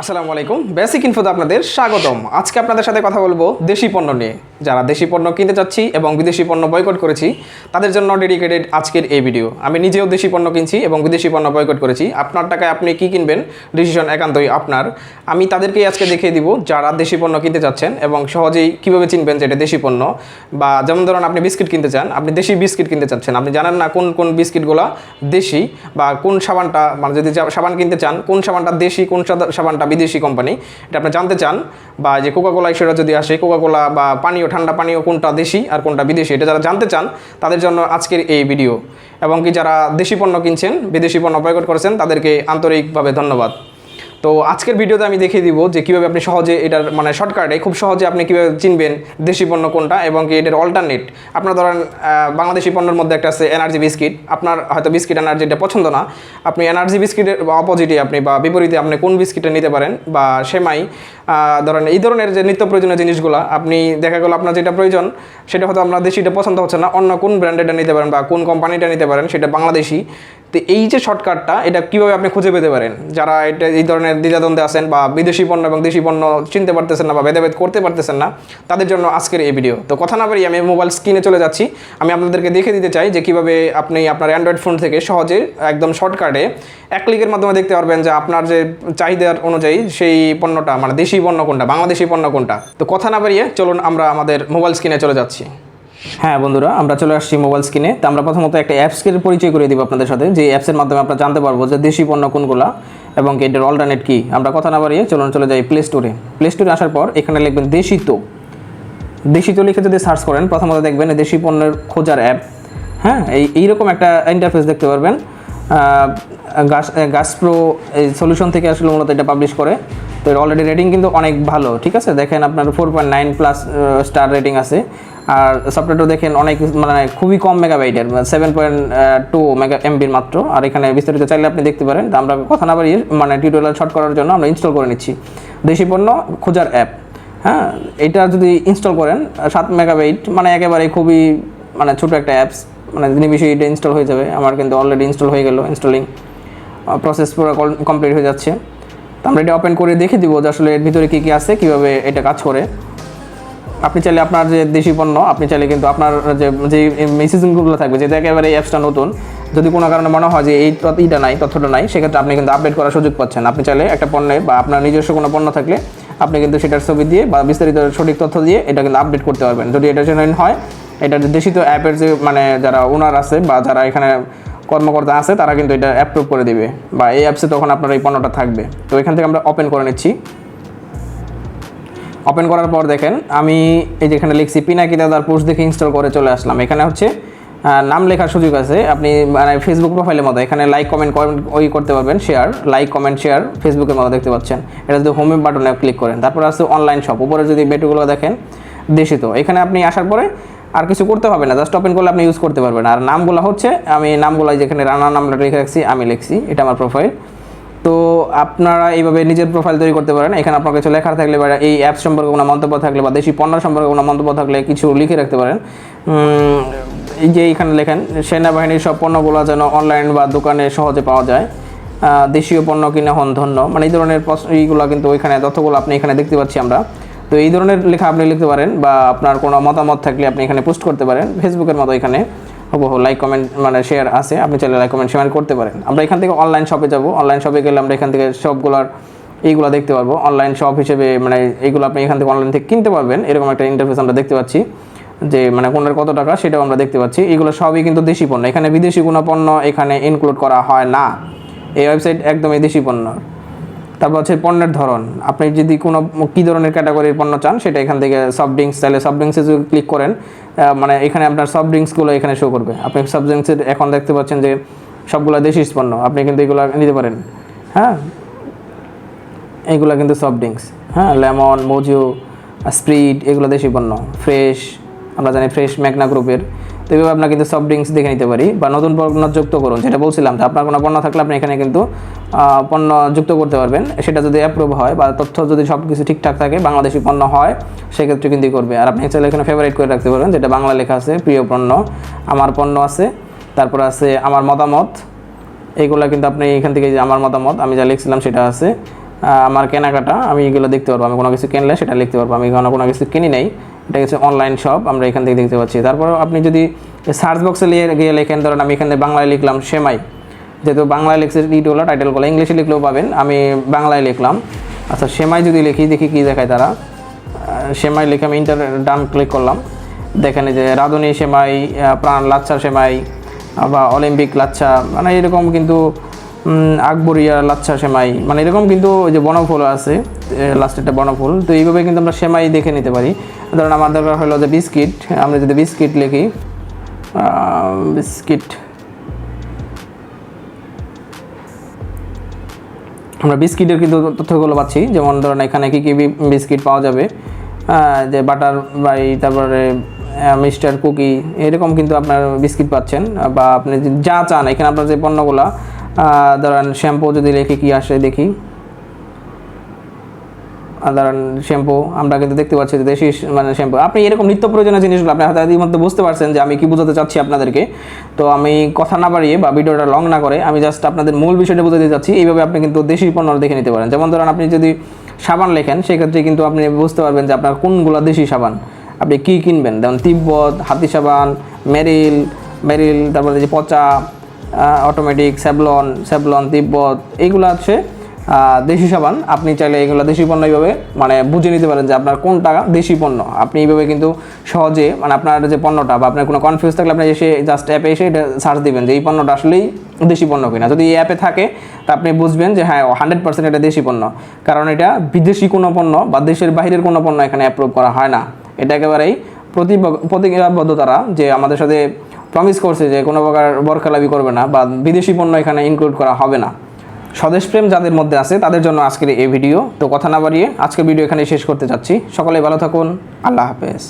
আসসালামু আলাইকুম। বেসিক ইনফোতে আপনাদের স্বাগতম। আজকে আপনাদের সাথে কথা বলব দেশি পণ্য নিয়ে। যারা দেশি পণ্য কিনতে চাচ্ছি এবং বিদেশি পণ্য বয়কট করেছি, তাদের জন্য ডেডিকেটেড আজকের এই ভিডিও আমি নিজেও দেশি পণ্য কিনছি এবং বিদেশি পণ্য বয়কট করেছি। আপনার টাকায় আপনি কি কিনবেন? ডিসিশন একান্তই আপনার। আমি তাদেরকেই আজকে দেখিয়ে দিব যারা দেশি পণ্য কিনতে চাচ্ছেন এবং সহজেই কীভাবে চিনবেন যে এটা দেশি পণ্য। বা যেমন ধরুন আপনি বিস্কিট কিনতে চান, আপনি দেশি বিস্কিট কিনতে চাচ্ছেন। আপনি জানেন না কোন কোন বিস্কিটগুলো দেশি বা কোন সাবানটা মানে যদি সাবান কিনতে চান, কোন সাবানটা দেশি, কোন সাবানটা বিদেশি কোম্পানি এটা আপনি জানতে চান, বা যে কোকাকোলা সেটা যদি আসে কোকাকোলা বা পানীয়, ঠান্ডা পানীয় কোনটা দেশি আর কোনটা বিদেশি, এটা যারা জানতে চান, তাদের জন্য আজকের এই ভিডিও এবং কি যারা দেশি পণ্য কিনছেন, বিদেশি পণ্য বয়কট করেছেন, তাদেরকে আন্তরিকভাবে ধন্যবাদ। তো আজকের ভিডিওতে আমি দেখিয়ে দিব যে কীভাবে আপনি সহজে এটার মানে শর্টকাটে খুব সহজে আপনি কীভাবে চিনবেন দেশি পণ্য কোনটা এবং কি এটার অল্টারনেট আপনার ধরেন বাংলাদেশি পণ্যের মধ্যে একটা আছে এনার্জি বিস্কিট। আপনার হয়তো বিস্কিট এনার্জিটা পছন্দ না। আপনি এনার্জি বিস্কিটের অপোজিটে আপনি বা বিপরীতে আপনি কোন বিস্কিটটা নিতে পারেন বা সেমাই ধরেন এই ধরনের যে নিত্য প্রয়োজনীয় জিনিসগুলো, আপনি দেখা গেলো আপনার যেটা প্রয়োজন, সেটা হয়তো আপনার দেশিটা পছন্দ হচ্ছে না, অন্য কোন ব্র্যান্ডেডটা নিতে পারেন বা কোন কোম্পানিটা নিতে পারেন, সেটা বাংলাদেশি। তো এই যে শর্টকাটটা এটা কীভাবে আপনি খুঁজে পেতে পারেন? যারা এটা, এই ধরনের দ্বিধাদ্বন্দ্বে আছেন বা বিদেশি পণ্য এবং দেশি পণ্য চিনতে পারতেছেন না বা ভেদাভেদ করতে পারতেছেন না, তাদের জন্য আজকের এই ভিডিও তো কথা না পারি আমি মোবাইল স্ক্রিনে চলে যাচ্ছি। আমি আপনাদেরকে দেখে দিতে চাই যে কীভাবে আপনি আপনার অ্যান্ড্রয়েড ফোন থেকে সহজে একদম শর্টকাটে এক ক্লিকের মাধ্যমে দেখতে পারবেন যে আপনার যে চাহিদার অনুযায়ী সেই পণ্যটা মানে দেশি পণ্য কোনটা, বাংলাদেশি পণ্য কোনটা। তো কথা না পারিয়ে চলুন আমরা আমাদের মোবাইল স্ক্রিনে চলে যাচ্ছি। হ্যাঁ বন্ধুরা, আমরা চলে আসছি মোবাইল স্ক্রিনে তো আমরা প্রথমত একটা অ্যাপসকে পরিচয় করে দিব আপনাদের সাথে। যে অ্যাপসের মাধ্যমে আমরা জানতে পারব যে দেশি পণ্য কোনগুলা এবং এটার অল্টারনেট কি। আমরা কথা না বাড়িয়ে চলুন, চলে যাই প্লে স্টোরে প্লে স্টোরে আসার পর এখানে লিখবেন দেশি তো। দেশি তো লিখে যদি সার্চ করেন, প্রথমত দেখবেন দেশি পণ্যের খোঁজার অ্যাপ হ্যাঁ এই, এইরকম একটা ইন্টারফেস দেখতে পারবেন। গাছ গাছ প্রো এই সলিউশন থেকে আসলে মূলত এটা পাবলিশ করে। তো এর অলরেডি রেটিং কিন্তু অনেক ভালো, ঠিক আছে? দেখেন আপনার four point nine plus star rating আছে। আর সফটওয়্যারটা দেখেন অনেক মানে খুবই কম মেগা মেগাবাইটের সেভেন পয়েন্ট টু মেগা এমবির মাত্র। আর এখানে বিস্তারিত চাইলে আপনি দেখতে পারেন। তো আমরা কথা না বাড়িয়ে মানে টিউটোরিয়াল শর্ট করার জন্য আমরা ইনস্টল করে নিচ্ছি। দেশি পণ্য, খোঁজার অ্যাপ হ্যাঁ এটা যদি ইনস্টল করেন, সাত মেগা মেগাবাইট মানে একেবারে খুবই মানে ছোটো একটা অ্যাপস মানে নিমিশে এটা ইনস্টল হয়ে যাবে। আমার কিন্তু অলরেডি ইনস্টল হয়ে গেল ইনস্টলিং প্রসেস পুরো কমপ্লিট হয়ে যাচ্ছে। তো আমরা এটা ওপেন করে দেখে দিব যে আসলে এর ভিতরে কী কী আছে, কীভাবে এটা কাজ করে। আপনি চাইলে আপনার যে দেশি পণ্য, আপনি চাইলে কিন্তু আপনার যে যে মেসেজিংগুলো থাকবে যেটা একেবারে এই অ্যাপসটা নতুন, যদি কোনো কারণে মনে হয় যে এই তথ্যটা নাই তথ্যটা নাই, সেক্ষেত্রে আপনি কিন্তু আপডেট করার সুযোগ পাচ্ছেন। আপনি চাইলে একটা পণ্যে বা আপনার নিজস্ব কোনো পণ্য থাকলে আপনি কিন্তু সেটার ছবি দিয়ে বা বিস্তারিত সঠিক তথ্য দিয়ে এটা কিন্তু আপডেট করতে পারবেন। যদি এটা জেনুইন হয়, এটা দেশিত অ্যাপের যে মানে যারা ওনার আছে বা যারা এখানে কর্মকর্তা আছে, তারা কিন্তু এটা অ্যাপ্রুভ করে দিবে। বা এই অ্যাপসে তখন আপনার এই পণ্যটা থাকবে। তো এখান থেকে আমরা ওপেন করে নিচ্ছি। ওপেন করার পর দেখেন, আমি এই যেখানে লিখছি, পিনাকি দাদার পোস্ট দেখে ইনস্টল করে চলে আসলাম। এখানে হচ্ছে নাম লেখার সুযোগ আছে। আপনি মানে ফেসবুক প্রোফাইলের মতো, এখানে লাইক কমেন্ট কমেন্ট ওই করতে পারবেন শেয়ার লাইক কমেন্ট শেয়ার ফেসবুকের মতো দেখতে পাচ্ছেন। এটা যদি হোম বাটনে ক্লিক করেন, তারপর আছে অনলাইন শপ উপরে যদি বেটুগুলো দেখেন, দেশিত। এখানে আপনি আসার পরে আর কিছু করতে হবে না জাস্ট ওপেন করলে আপনি ইউজ করতে পারবেন। আর নামগুলো হচ্ছে, আমি নামগুলো যেখানে রান্নার নামটা লিখে রাখছি, আমি লিখছি, এটা আমার প্রোফাইল তো আপনারা এইভাবে নিজের প্রোফাইল তৈরি করতে পারেন। এখানে আপনার কিছু লেখা থাকলে বা এই অ্যাপ সম্পর্কে কোনো মন্তব্য থাকলে বা দেশি পণ্য সম্পর্কে কোনো মন্তব্য থাকলে কিছু লিখে রাখতে পারেন। যে এখানে লেখেন, সেনাবাহিনীর সব পণ্যগুলো যেন অনলাইন বা দোকানে সহজে পাওয়া যায়। দেশীয় পণ্য কিনে হন ধন্য। মানে এই ধরনের এইগুলো কিন্তু ওইখানে তথ্যগুলো আপনি এখানে দেখতে পাচ্ছি আমরা। তো এই ধরনের লেখা আপনি লিখতে পারেন বা আপনার কোনো মতামত থাকলে আপনি এখানে পোস্ট করতে পারেন। ফেসবুকের মতো এখানে হুবহু লাইক কমেন্ট মানে শেয়ার আছে। আপনি চাইলে লাইক কমেন্ট শেয়ার করতে পারেন। আমরা এখান থেকে অনলাইন শপে যাব। অনলাইন শপে গেলে আমরা এখান থেকে সবগুলোর এইগুলো দেখতে পারব। অনলাইন শপ হিসেবে মানে এইগুলো আপনি এখান থেকে অনলাইন থেকে কিনতে পারবেন। এরকম একটা ইন্টারফেস আমরা দেখতে পাচ্ছি যে মানে কোনটার কত টাকা সেটাও আমরা দেখতে পাচ্ছি। এগুলো সবই কিন্তু দেশি পণ্য। এখানে বিদেশি কোনো পণ্য এখানে ইনক্লুড করা হয় না। এই ওয়েবসাইট একদমই দেশি পণ্য। তারপর হচ্ছে পণ্যের ধরন। আপনি যদি কোনো কী ধরনের ক্যাটাগরির পণ্য চান, সেটা এখান থেকে সফট ড্রিঙ্কস তাহলে সফট ড্রিঙ্কসে যদি ক্লিক করেন মানে এখানে আপনার সফট ড্রিঙ্কসগুলো এখানে শো করবে। আপনি সফট ড্রিঙ্কসের এখন দেখতে পাচ্ছেন যে সবগুলো দেশি পণ্য, আপনি কিন্তু এগুলো নিতে পারেন। হ্যাঁ? এইগুলো কিন্তু সফট ড্রিঙ্কস হ্যাঁ? লেমন মজু স্প্রিট এগুলো দেশি পণ্য। ফ্রেশ আমরা জানি ফ্রেশ ম্যাগনা গ্রুপের তো এইভাবে আপনার কিন্তু সফট ড্রিঙ্কস দেখে নিতে পারি বা নতুন পণ্য যুক্ত করুন, যেটা বলছিলাম যে আপনার কোনো পণ্য থাকলে আপনি এখানে কিন্তু পণ্য যুক্ত করতে পারবেন। সেটা যদি অ্যাপ্রুভ হয় বা তথ্য যদি সব কিছু ঠিকঠাক থাকে, বাংলাদেশি পণ্য হয়, সেক্ষেত্রে কিন্তু করবে। আর আপনি চাইলে এখানে ফেভারিট করে রাখতে পারবেন যেটা বাংলা লেখা আছে, প্রিয় পণ্য, আমার পণ্য আছে। তারপর আছে, আমার মতামত। এইগুলো কিন্তু আপনি এখান থেকে আমার মতামত, আমি যা লিখছিলাম সেটা আছে। আমার কেনাকাটা, আমি এগুলো দেখতে পারব। আমি কোনো কিছু কিনলে সেটা লিখতে পারব। আমি কোনো কিছু কিনি নাই। এটা হচ্ছে অনলাইন শপ আমরা এখান থেকে দেখতে পাচ্ছি। তারপর আপনি যদি সার্চ বক্সে গিয়ে লেখেন, ধরেন আমি এখানে বাংলায় লিখলাম সেমাই। যেহেতু বাংলায় লিখছে ইটগুলো টাইটেলগুলো ইংলিশে লিখলেও পাবেন, আমি বাংলায় লিখলাম। আচ্ছা সেমাই যদি লিখি, দেখি কী দেখায় তারা। সেমাই লিখে আমি ইন্টার ডান ক্লিক করলাম। দেখেন যে রাঁধুনি সেমাই প্রাণ লাচ্ছা সেমাই বা অলিম্পিক লাচ্ছা মানে এরকম কিন্তু আকবরিয়া, লাচ্ছা, সেমাই। মানে এরকম কিন্তু ওই যে বনফুল আছে লাস্টেরটা বনফুল। তো এইভাবে কিন্তু আমরা সেমাই দেখে নিতে পারি। ধরুন আমার দরকার হলো যে বিস্কিট, আমরা যদি বিস্কিট লিখি বিস্কিট, আমরা বিস্কিটের কিন্তু তথ্যগুলো পাচ্ছি। যেমন ধরুন এখানে কী কী বিস্কিট পাওয়া যাবে। যে বাটার বাই তারপরে মিস্টার কুকি এরকম কিন্তু আপনার বিস্কিট পাচ্ছেন। বা আপনি যা চান, এখানে আপনার যে পণ্যগুলো ধরেন শ্যাম্পু যদি লেখে কি আসে দেখি। ধরেন শ্যাম্পু, আমরা কিন্তু দেখতে পাচ্ছি যে দেশি মানে শ্যাম্পু। আপনি এরকম নিত্য প্রয়োজনীয় জিনিসগুলো আপনি হয়তো ইতিমধ্যে বুঝতে পারছেন যে আমি কি বোঝাতে চাচ্ছি আপনাদেরকে। তো আমি কথা না বাড়িয়ে বা ভিডিওটা লং না করে, আমি জাস্ট আপনাদের মূল বিষয়টা বোঝাতে চাচ্ছি। এইভাবে আপনি কিন্তু দেশি পণ্য দেখে নিতে পারেন। যেমন ধরেন আপনি যদি সাবান লেখেন, সেক্ষেত্রে কিন্তু আপনি বুঝতে পারবেন যে আপনার কোনগুলো দেশি সাবান। আপনি কী কিনবেন? যেমন তিব্বত, হাতি সাবান, মেরিল মেরিল, তারপরে যে পচা অটোমেটিক স্যাবলন স্যাবলন তিব্বত এইগুলো আহ, দেশি সাবান আপনি চাইলে এগুলো দেশি পণ্য এইভাবে মানে বুঝে নিতে পারেন যে আপনার কোনটা দেশি পণ্য। আপনি এইভাবে কিন্তু সহজে মানে আপনার যে পণ্যটা বা আপনার কোনো কনফিউজ থাকলে আপনি এসে জাস্ট অ্যাপে এসে এটা সার্চ দিবেন যে এই পণ্যটা আসলেই দেশি পণ্য কিনা। যদি এই অ্যাপে থাকে তা আপনি বুঝবেন যে হ্যাঁ হান্ড্রেড পার্সেন্ট এটা দেশি পণ্য। কারণ এটা বিদেশি কোনো পণ্য বা দেশের বাইরের কোনো পণ্য এখানে অ্যাপ্রুভ করা হয় না। এটা একেবারেই প্রতিজ্ঞাবদ্ধ তারা যে আমাদের সাথে প্রমিস করছে যে কোনো প্রকার বরখালাবি করবে না বা বিদেশি পণ্য এখানে ইনক্লুড করা হবে না। স্বদেশ প্রেম যাদের মধ্যে আছে, তাদের জন্য আজকের এই ভিডিও তো কথা না বাড়িয়ে আজকের ভিডিও এখানে শেষ করতে চাচ্ছি। সকলে ভালো থাকুন। আল্লাহ হাফেজ।